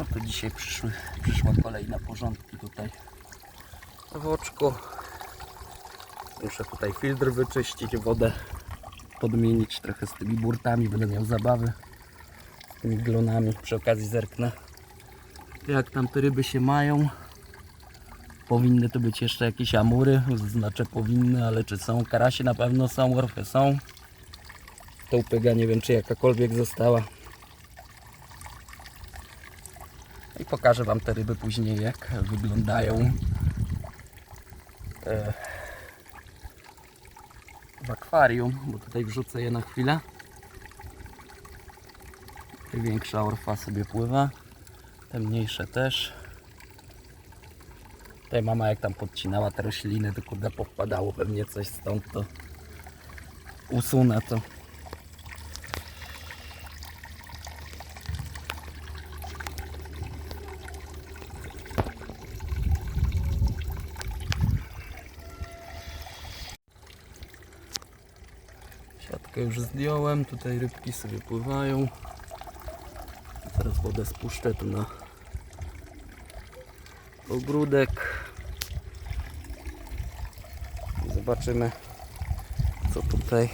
No to dzisiaj przyszły, przyszła kolej na porządki tutaj w oczku. Muszę tutaj filtr wyczyścić, wodę podmienić trochę z tymi burtami, będę miał zabawy z tymi glonami. Przy okazji zerknę jak tam te ryby się mają. Powinny to być jeszcze jakieś amury, znaczę powinny, ale czy są? Karasie na pewno są, orfy są. To upyga nie wiem czy jakakolwiek została. I pokażę Wam te ryby później jak wyglądają e, w akwarium, bo tutaj wrzucę je na chwilę. Większa orfa sobie pływa, te mniejsze też. Tutaj mama jak tam podcinała te rośliny, to kurde powpadało pewnie coś stąd, to usunę to. Już zdjąłem, tutaj rybki sobie pływają. Teraz wodę spuszczę tu na ogródek. Zobaczymy co tutaj.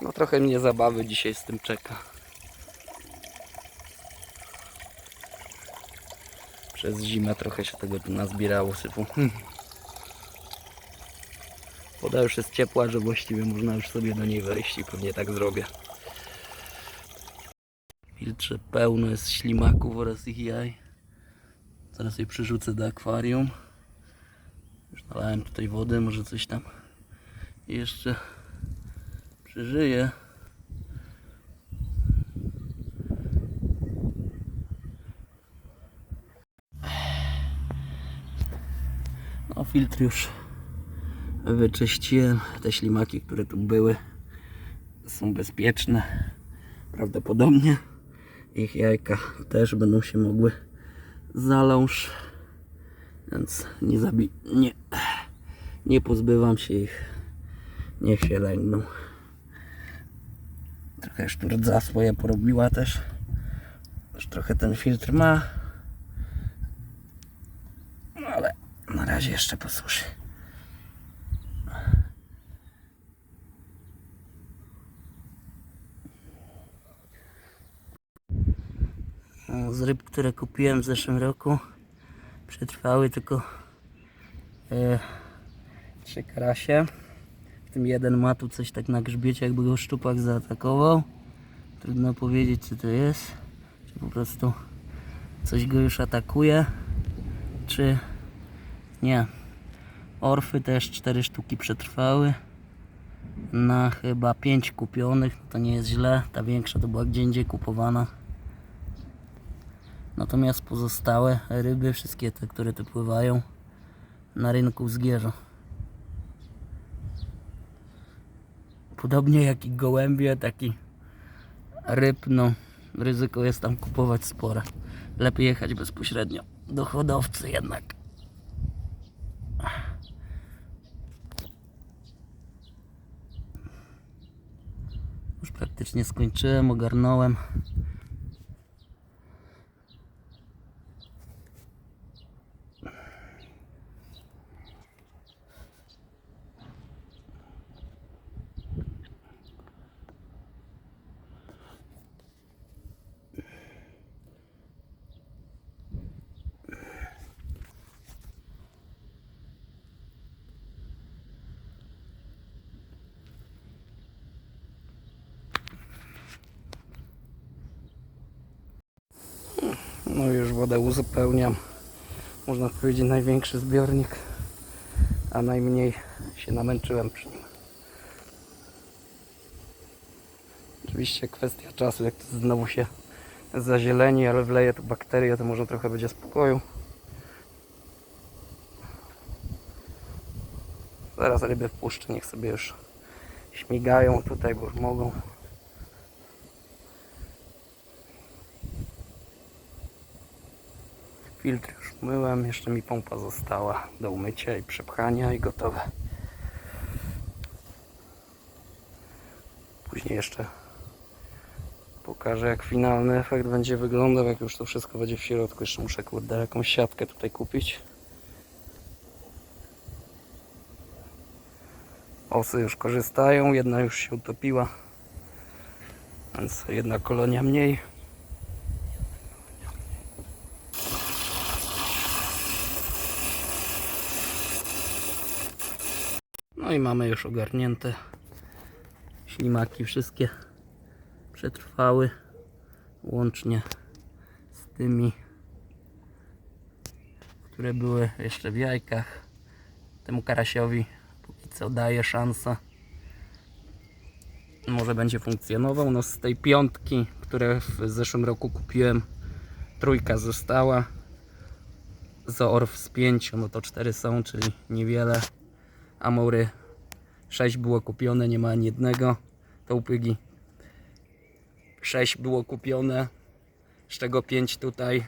No trochę mnie zabawy dzisiaj z tym czeka. Przez zimę trochę się tego tu nazbierało syfu. Woda już jest ciepła, że właściwie można już sobie do niej wejść i pewnie tak zrobię. Filtrze pełno jest ślimaków oraz ich jaj. Zaraz je przyrzucę do akwarium. Już nalałem tutaj wody, może coś tam jeszcze przeżyje. No filtr już wyczyściłem. Te ślimaki, które tu były są bezpieczne. Prawdopodobnie ich jajka też będą się mogły zaląż. Więc nie zabi... nie, nie pozbywam się ich. Niech się lęgną. Trochę już tu rdza swoje porobiła też. Już trochę ten filtr ma. No ale na razie jeszcze posłuszy. Z ryb, które kupiłem w zeszłym roku, przetrwały tylko e, trzy karasie. W tym jeden ma tu coś tak na grzbiecie, jakby go szczupak zaatakował. Trudno powiedzieć, co to jest. Czy po prostu coś go już atakuje, czy nie. Orfy też cztery sztuki przetrwały. Na chyba pięć kupionych, no to nie jest źle. Ta większa to była gdzie indziej kupowana. Natomiast pozostałe ryby, wszystkie te, które tu pływają na rynku zgierza. Podobnie jak i gołębie, taki ryb, no ryzyko jest tam kupować spore. Lepiej jechać bezpośrednio do hodowcy jednak. Już praktycznie skończyłem, ogarnąłem. No już wodę uzupełniam. Można powiedzieć największy zbiornik, a najmniej się namęczyłem przy nim. Oczywiście kwestia czasu, jak to znowu się zazieleni, ale wleję tu bakterie, to może trochę będzie spokoju. Zaraz ryby wpuszczę, niech sobie już śmigają tutaj, bo już mogą. Filtr już myłem, jeszcze mi pompa została do umycia i przepchania i gotowe. Później jeszcze pokażę jak finalny efekt będzie wyglądał, jak już to wszystko będzie w środku. Jeszcze muszę kurde jakąś siatkę tutaj kupić. Osy już korzystają, jedna już się utopiła. Więc jedna kolonia mniej. I mamy już ogarnięte ślimaki wszystkie przetrwały łącznie z tymi które były jeszcze w jajkach. Temu karasiowi póki co daje szansę. Może będzie funkcjonował. No z tej piątki które w zeszłym roku kupiłem trójka została. Z orw z pięciu no to cztery są czyli niewiele. Amury 6 było kupione, nie ma ani jednego. To upygi 6 było kupione, z czego 5 tutaj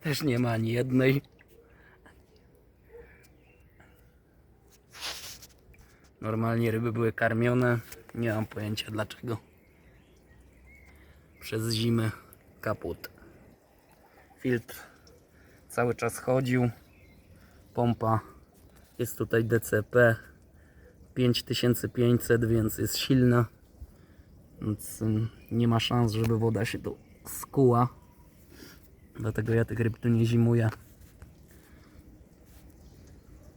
też nie ma ani jednej. Normalnie ryby były karmione, nie mam pojęcia dlaczego. Przez zimę kaput. Filtr cały czas chodził. Pompa jest tutaj DCP 5500, więc jest silna. Więc nie ma szans, żeby woda się tu skuła. Dlatego ja tych ryb tu nie zimuję.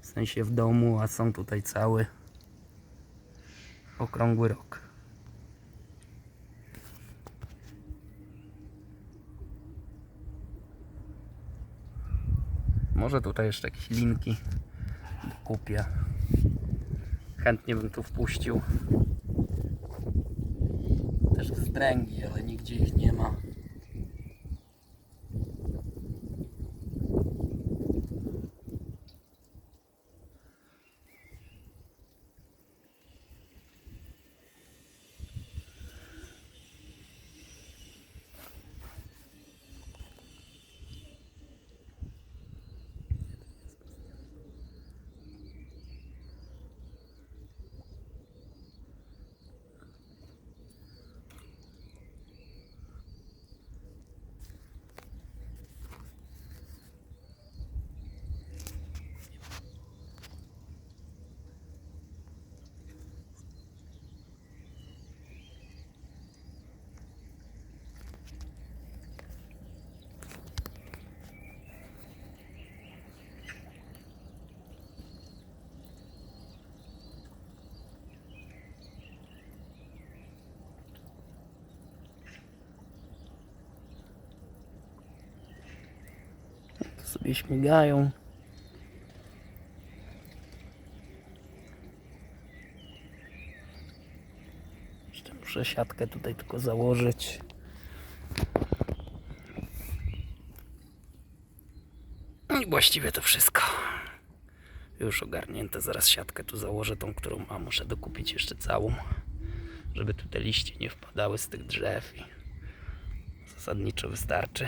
W sensie w domu, a są tutaj cały okrągły rok. Może tutaj jeszcze jakieś linki kupię. Chętnie bym tu wpuścił. Też wstręgi, ale nigdzie ich nie ma. Tu sobie śmigają. Jeszcze muszę siatkę tutaj tylko założyć. No I właściwie to wszystko. Już ogarnięte. Zaraz siatkę tu założę, tą, którą mam. Muszę dokupić jeszcze całą, żeby tu te liście nie wpadały z tych drzew. I zasadniczo wystarczy.